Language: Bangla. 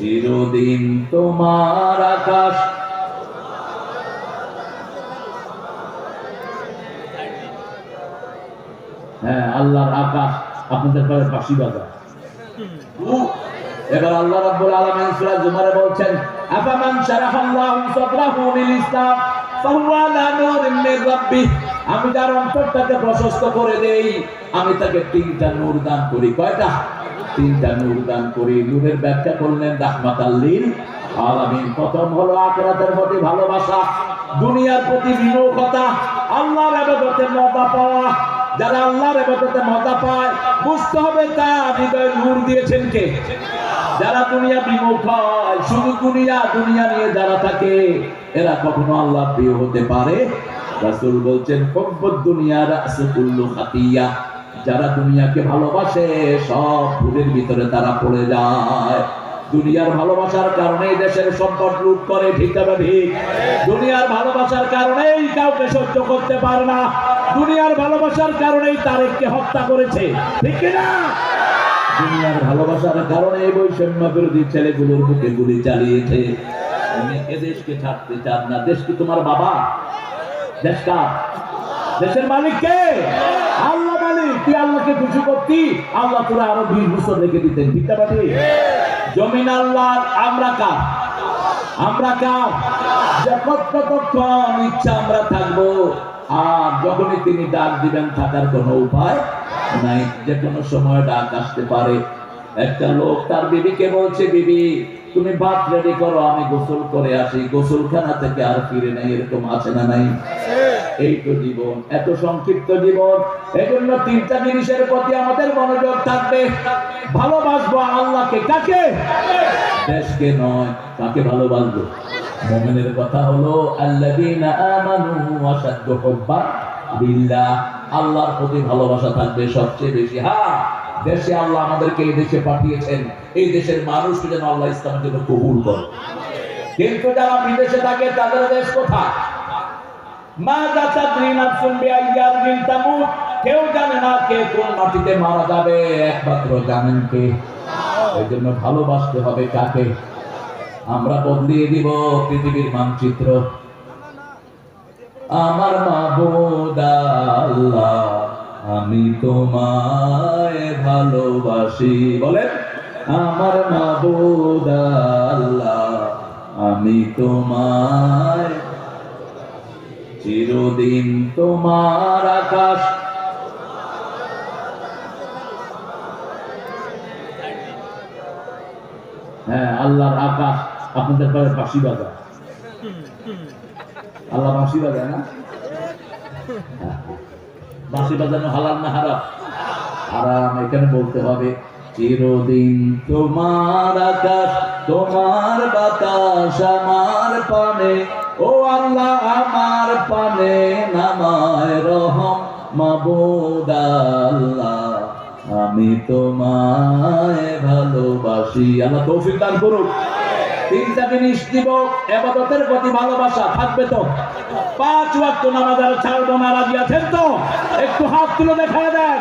চিরদিন তোমার আকাশ। হ্যাঁ আল্লাহর আকাশ, আপনাদের ঘরে বাসি বাজা এবার আল্লাহ রাব্বুল আলামিন সূরা জুমারে বলছেন, আফামান শারাহাল্লাহু সাদরাহু লিল ইসলাম ফাহুয়া আলা নূরিন মির রাব্বিহ। আমি যার অন্তরটাকে প্রশস্ত করে দেই, আমি তাকে তিনটা নূর দান করি। কয়টা? তিনটা নূর দান করি। নূরের ব্যাখ্যা করলেন রাহমাতাল লিল। আলামিন, প্রথম হলো আখিরাতের প্রতি ভালোবাসা, দুনিয়ার প্রতি বিমুখতা, আল্লাহর ইবাদতে মজা পাওয়া। যারা আল্লাহর ইবাদতে মজা পায়, বুঝতে হবে তার হৃদয়ে নূর দিয়েছেন কে? যারা দুনিয়া বিমুখ হয়, শুধু দুনিয়া দুনিয়া নিয়ে যারা থাকে, এরা কখনো আল্লাহ প্রিয় হতে পারে? রাসূল বলছেন কব্বদ দুনিয়া রাসুকুল্লু খাতিয়া। যারা দুনিয়াকে ভালোবাসে, সব ভুলের ভিতরে তারা পড়ে যায়। দুনিয়ার ভালোবাসার কারণেই দেশের সম্পদ লুট করে, ঠিক তবে ঠিক? দুনিয়ার ভালোবাসার কারণেই কাউকে সহ্য করতে পারে না। দুনিয়ার ভালোবাসার কারণেই তারেককে হত্যা করেছে, ঠিক কিনা দুনিয়ার ভালোবাসার কারণে বৈষম্য বিরোধী ছেলেগুলোর মুখে গুলি চালিয়েছে। উনি এ দেশকে ছাড়তে চান না। দেশ কি তোমার বাবা? দেশ কার? দেশের মালিক কে আল্লাহ তুই আল্লাহকে খুশি করতি? আল্লাহ তোরা আরও বিশ বছর রেখে দিতেন জমিন আল্লাহ, আমরা কার? আমরা কার? যখন ততক্ষণ ইচ্ছা আমরা থাকব? আর যখনই তিনি ডাক দিবেন, থাকার কোনো উপায় নাই। যে কোনো সময় ডাক আসতে পারে। একটা লোক তার বিবিকে বলছে, বিবি, তুমি ভাত রেডি করো, আমি গোসল করে আসি। গোসলখানা থেকে আর ফিরে নাই, এরকম আছে না নাই? এই তো জীবন, এত সংক্ষিপ্ত জীবন, এজন্য তিনটা জিনিসের প্রতি আমাদের মনোযোগ থাকবে। ভালোবাসবো আল্লাহকে কাকে? দেশকে নয় ভালোবাসবো? মোমেনের কথা হলো আল্লাহর প্রতি ভালোবাসা থাকবে সবচেয়ে বেশি। হ্যাঁ দেশে আল্লাহ আমাদেরকে এই দেশে পাঠিয়েছেন। এই দেশের মানুষকে যেন আল্লাহ ইসলামের জন্য কবুল করে। কিন্তু যারা বিদেশে থাকে, তাদের দেশ কোথায়? মা যাতা নাফসুন বিআইয়ার দিন তামুত কেউ জানে না কে কোন মাটিতে মারা যাবে। একমাত্র জানেন কে। এই জন্য ভালোবাসতে হবে কাকে? আমরা বদলিয়ে দিব পৃথিবীর মানচিত্র। আমার আল্লাহ, আমি তোমায় ভালোবাসি। বলেন, আমার আল্লাহ, আমি তোমায় চিরদিন তোমার আকাশ। হ্যাঁ আল্লাহর আকাশ। আপনাদের ঘরে বাঁশি বাজায়। আল্লাহ বাঁশি বাজায় না? হ্যাঁ। বাঁশি বাজানো হালাল না হারাম? হারাম, এখানে বলতে হবে, চিরদিন তোমার আকাশ, তোমার বাতাস আমার পানে। ও আল্লাহ, আমার পানে নামায় রহম, মাবুদ আল্লাহ। আমি তোমায় ভালোবাসি। আল্লাহ তৌফিক দান করুন তিনটা জিনিস দিব, এবাদতের প্রতি ভালোবাসা থাকবে তো। পাঁচ ওয়াক্ত নামাজ আর ছাড়বো না, রাজি আছেন তো? একটু হাত তুলে দেখা দেন।